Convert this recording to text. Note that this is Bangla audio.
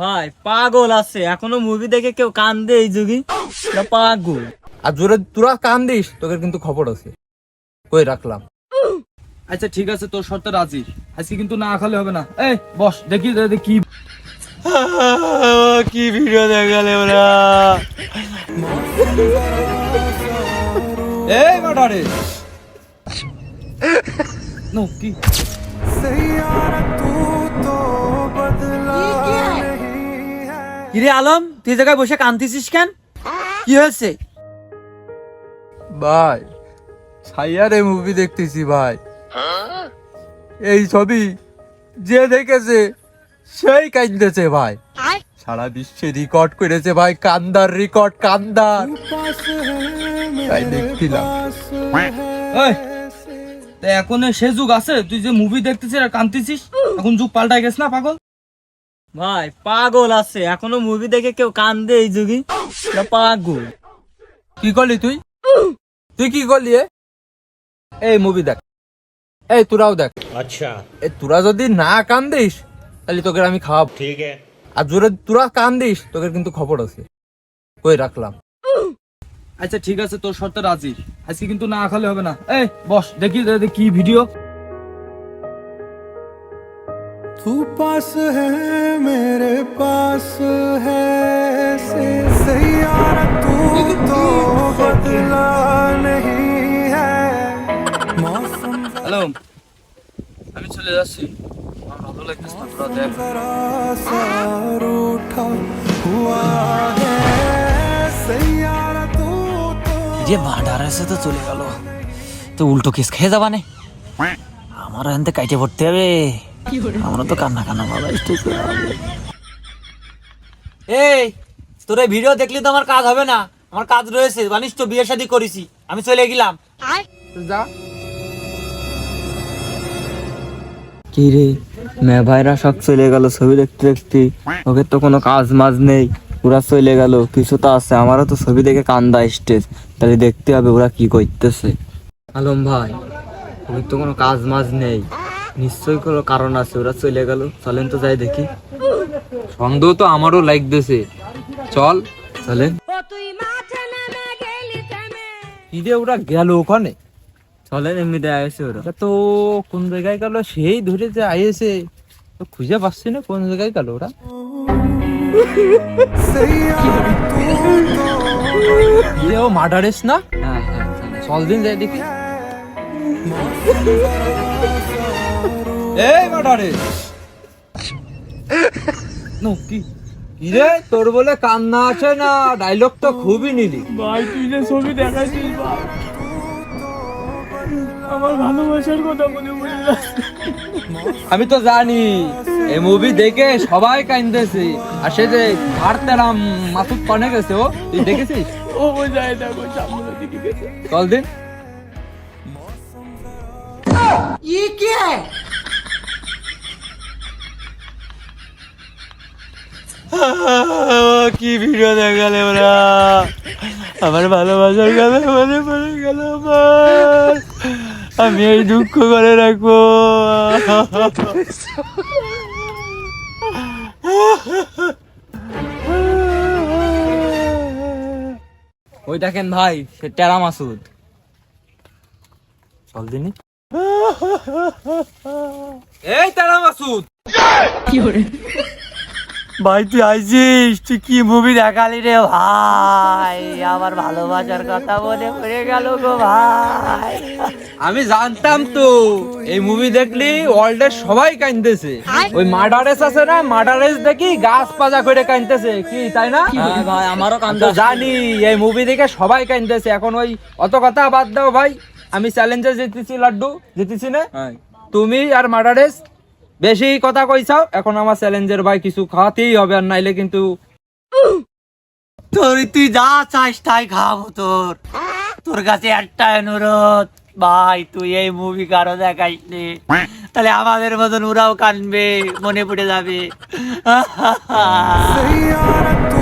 ভাই পাগল আছে। এখনও মুভি দেখে কেউ কান্দে এই যুগে? পাগল। আর জোরে তোরা কান দিস তোকে কিন্তু খবর আছে। কই রাখলাম। আচ্ছা ঠিক আছে তোর শর্তে রাজি। আজকে কিন্তু না খালে হবে না। এই বস দেখি দেখি কি কি ভিডিও দেখালে ওরা? এই মাটারে নো কি? কিরে আলম তুই জায়গায় বসে কান্দিছিস কেন? কি হয়েছে? ভাই সাইয়ারে মুভি দেখতেছি ভাই। এই ছবি যে দেখেছে সেই কাঁদতেছে ভাই। সারা বিশ্বে রেকর্ড করেছে ভাই কান্দার রেকর্ড কান্দার। তাই দেখছিলাম। এই তা এখন সে যুগ আছে তুই যে মুভি দেখতেছিস আর কান্দিছিস এখন যুগ পাল্টাই গেছে না পাগল? ভাই পাগল আছে। এখনও মুভি দেখে কেউ কান্দে এই যুগি? পাগল। কি করলি তুই? তুই কি করলি এই মুভি দেখ। এই তোরাও দেখ। আচ্ছা। এই তোরা যদি না কান্দিস তাহলে তোকে আমি খাওয়াবো। ঠিক আর জোরে তোরা কান্দিস তোকে কিন্তু খবর আছে। কই রাখলাম? আচ্ছা ঠিক আছে তোর শর্তে রাজি। আজকে কিন্তু না খালে হবে না। এই বস দেখি কি ভিডিও पास है मेरे पास है से सैयारा तू तो बदला नहीं है मौसम হ্যালো আমি চলে যাচ্ছি আমার ভালো লাগতেছে না তোরা দেখ जरा सा रूठा हुआ है सैयारा तू तो যে ভান্ডার আছে তো চলে গেল তো উল্টো কেস খেয়ে যাবা নে আমার এখান থেকে কাইটে পড়তে হবে আমারও তো কান্না কান্না ভালো এই তোর এই ভিডিও দেখলে তো আমার কাজ হবে না। আমার কাজ রয়েছে জানিস তো বিয়ে শাদী করেছি। আমি চলে গেলাম। যা। কি রে মে ভাইরা সব চলে গেল ছবি দেখতে দেখতে। ওকে তো কোনো কাজ মাজ নেই ওরা চলে গেল। কিছু তো আছে আমারও তো ছবি দেখে কান্দা স্টেজ। তাহলে দেখতে হবে ওরা কি করতেছে। আলম ভাই ওর তো কোনো কাজ মাজ নেই। নিশ্চয়ই কোনো কারণ আছে ওরা চলে গেল চলেন তো যাই দেখি সন্দেহ তো আমারও লাগতেছে চল চলেন ঈদে ওরা গেল ওখানে চলেন এমনিতে আসে ওরা তো কোন জায়গায় গেল সেই ধরে যে আইসে তো খুঁজে পাচ্ছি না কোন জায়গায় গেল ওরা ও মার্ডারেস না চল দিন যাই দেখি এই মাটারে নো কি? ইরে তোর বলে কান্না আছে না? ডায়লগ তো খুবই নিলি ভাই তুই যে ছবি দেখাইছিস ভাই আমার ভালোবাসার কথা মনে পড়ে আমি তো জানি এই মুভি দেখে সবাই কাইন্দেছে আর সে যে ভারতেরাম মাসুদ পানে গেছে ও তুই দেখেছিস? ও যায় দেখো সামনে দিকে গেছে। চল দিন। কি? ভিডিও দেখালে ওরা? আমার ভালোবাসার কথা মনে পড়ে গেল আমার। আমি এই দুঃখ করে রাখব। ওই দেখেন ভাই সে টেরা মাসুদ। চল দিনি। এই তারা মাসুদ। ভাই তুই আইছিস? তুই কি মুভি দেখালি রে ভাই? আমার ভালোবাসার কথা মনে পড়ে গেল গো ভাই। আমি জানতাম তো এই মুভি দেখলি ওয়ার্ল্ডের সবাই কাইন্দেছে ওই মার্ডারেস আছে না মার্ডারেস দেখি গাছ পাজা করে কাইন্দেছে কি তাই না? হ্যাঁ ভাই আমারও আমি কান্দা জানি এই মুভি দেখে সবাই কাইন্দেছে এখন ওই অত কথা বাদ দাও ভাই। আমি চ্যালেঞ্জে জিতেছি লাড্ডু। জিতেছি না? তুমি আর মার্ডারেস বেশি কথা কইছাও এখন আমার চ্যালেঞ্জের ভাই কিছু খাওয়াতেই হবে আর নাইলে কিন্তু তোর তুই যা চাস তাই খাব তোর। তোর কাছে একটা অনুরোধ ভাই তুই এই মুভি কারও দেখাইস নি তাহলে আমাদের মতন ওরাও কানবে মনে পড়ে যাবে।